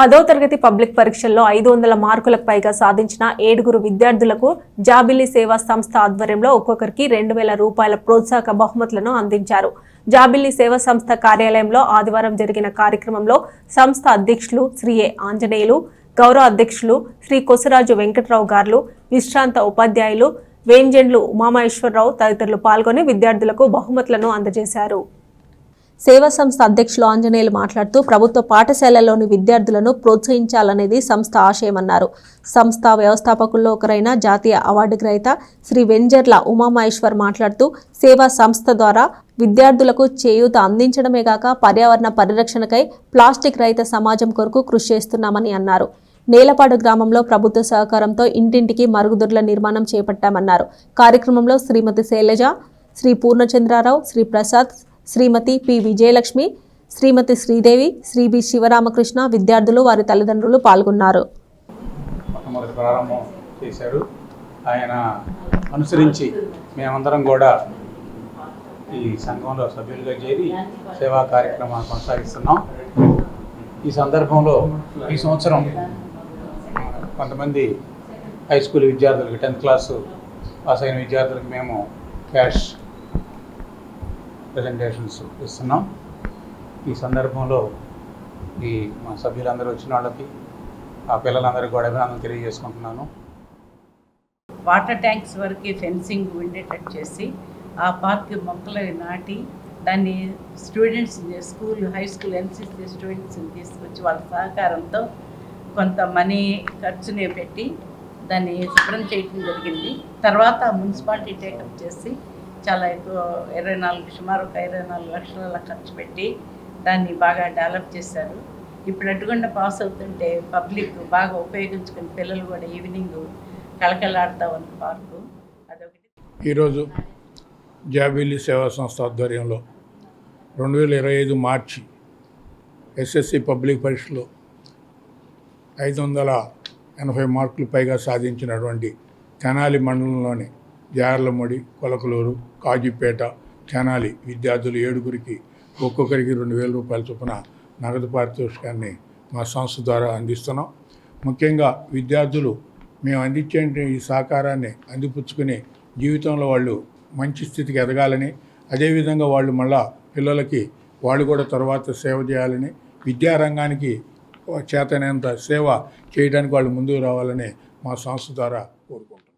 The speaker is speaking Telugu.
పదో తరగతి పబ్లిక్ పరీక్షల్లో ఐదు వందల మార్కులకు పైగా సాధించిన ఏడుగురు విద్యార్థులకు జాబిల్లి సేవా సంస్థ ఆధ్వర్యంలో ఒక్కొక్కరికి రెండు వేల రూపాయల ప్రోత్సాహక బహుమతులను అందించారు. జాబిల్లి సేవా సంస్థ కార్యాలయంలో ఆదివారం జరిగిన కార్యక్రమంలో సంస్థ అధ్యక్షులు శ్రీ ఏ ఆంజనేయులు గౌరవ అధ్యక్షులు శ్రీ కొసరాజు వెంకట్రావు గారు విశ్రాంత ఉపాధ్యాయులు వేంజెండ్లు ఉమామహేశ్వరరావు తదితరులు పాల్గొని విద్యార్థులకు బహుమతులను అందజేశారు. సేవా సంస్థ అధ్యక్షులు ఆంజనేయులు మాట్లాడుతూ ప్రభుత్వ పాఠశాలల్లోని విద్యార్థులను ప్రోత్సహించాలనేది సంస్థ ఆశయమన్నారు. సంస్థ వ్యవస్థాపకుల్లో ఒకరైన జాతీయ అవార్డు గ్రహీత శ్రీ వెంజర్ల ఉమామహేశ్వర్ మాట్లాడుతూ సేవా సంస్థ ద్వారా విద్యార్థులకు చేయూత అందించడమే కాక పర్యావరణ పరిరక్షణకై ప్లాస్టిక్ రహిత సమాజం కొరకు కృషి చేస్తున్నామని అన్నారు. నేలపాడు గ్రామంలో ప్రభుత్వ సహకారంతో ఇంటింటికి మరుగుదొడ్ల నిర్మాణం చేపట్టామన్నారు. కార్యక్రమంలో శ్రీమతి శైలజ శ్రీ పూర్ణచంద్రారావు శ్రీ ప్రసాద్ శ్రీమతి పి. విజయలక్ష్మి శ్రీమతి శ్రీదేవి శ్రీ బి. శివరామకృష్ణ విద్యార్థులు వారి తల్లిదండ్రులు పాల్గొన్నారు. ప్రారంభం చేశాడు ఆయన అనుసరించి మేమందరం కూడా ఈ సంఘంలో సభ్యులుగా చేరి సేవా కార్యక్రమాన్ని కొనసాగిస్తున్నాం. ఈ సందర్భంలో ఈ సంవత్సరం కొంతమంది హై స్కూల్ విద్యార్థులకి టెన్త్ క్లాసు పాస్ అయిన విద్యార్థులకు మేము క్యాష్ ప్రజెంటేషన్స్ ఇస్తున్నాం. ఈ సందర్భంలో ఈ మా సభ్యులందరూ వచ్చిన వాళ్ళకి ఆ పిల్లలందరికీ కూడా అభినందనలు తెలియజేసుకుంటున్నాను. వాటర్ ట్యాంక్స్ వరకు ఫెన్సింగ్ ఉండేటట్టు చేసి ఆ పార్క్ మొక్కలు నాటి దాన్ని students school high school NCC స్టూడెంట్స్ని తీసుకొచ్చి వాళ్ళ సహకారంతో కొంత మనీ ఖర్చుని పెట్టి దాన్ని శుభ్రం చేయడం జరిగింది. తర్వాత మున్సిపాలిటీ టేకప్ చేసి చాలా ఎక్కువ ఇరవై నాలుగు సుమారు ఒక ఇరవై నాలుగు లక్షల ఖర్చు పెట్టి దాన్ని బాగా డెవలప్ చేశారు. ఇప్పుడు అడ్డుకుండా పాస్ అవుతుంటే పబ్లిక్ బాగా ఉపయోగించుకుని పిల్లలు కూడా ఈవినింగ్ కళకళలాడుతూ ఉంది పార్కు. అదొకటి. ఈరోజు జాబిల్లి సేవా సంస్థ ఆధ్వర్యంలో రెండు వేల ఇరవై ఐదు మార్చి ఎస్ఎస్సి పబ్లిక్ పరీక్షలో ఐదు వందల ఎనభై మార్కులు పైగా సాధించినటువంటి తెనాలి మండలంలోని జార్లమడి కొలకలూరు కాజీపేట తెనాలి విద్యార్థులు ఏడుగురికి ఒక్కొక్కరికి రెండు వేల రూపాయల చొప్పున నగదు పారితోషికాన్ని మా సంస్థ ద్వారా అందిస్తున్నాం. ముఖ్యంగా విద్యార్థులు మేము అందించే ఈ సహకారాన్ని అందిపుచ్చుకుని జీవితంలో వాళ్ళు మంచి స్థితికి ఎదగాలని అదేవిధంగా వాళ్ళు మళ్ళా పిల్లలకి వాళ్ళు కూడా తర్వాత సేవ చేయాలని విద్యారంగానికి చేతనేంత సేవ చేయడానికి వాళ్ళు ముందుకు రావాలని మా సంస్థ ద్వారా కోరుకుంటాం